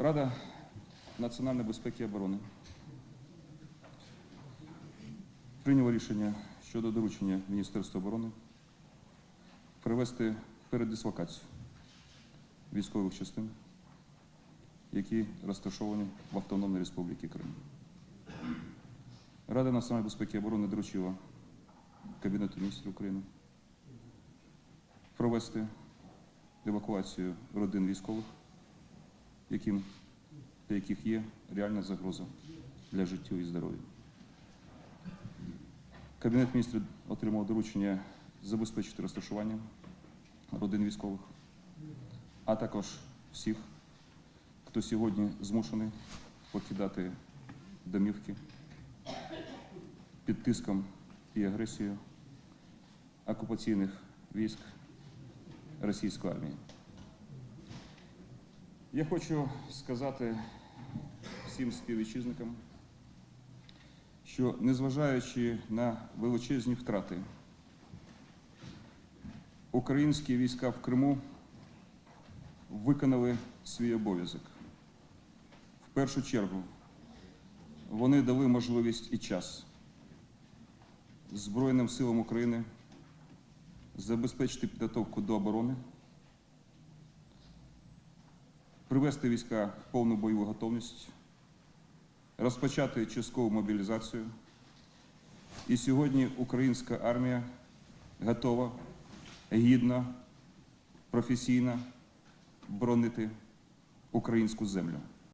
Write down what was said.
Рада національної безпеки і оборони прийняла рішення щодо доручення Міністерства оборони провести передислокацію військових частин, які розташовані в Автономній Республіці Крим. Рада національної безпеки і оборони доручила Кабінету міністрів України провести евакуацію родин військових, яким, для яких є реальна загроза для життя і здоров'я. Кабінет міністрів отримав доручення забезпечити розташування родин військових, а також всіх, хто сьогодні змушений покидати домівки під тиском і агресією окупаційних військ російської армії. Я хочу сказати всім співвітчизникам, що незважаючи на величезні втрати, українські війська в Криму виконали свій обов'язок. В першу чергу вони дали можливість і час Збройним силам України забезпечити підготовку до оборони, привести війська в повну бойову готовність, розпочати часткову мобілізацію. І сьогодні українська армія готова гідно, професійно боронити українську землю.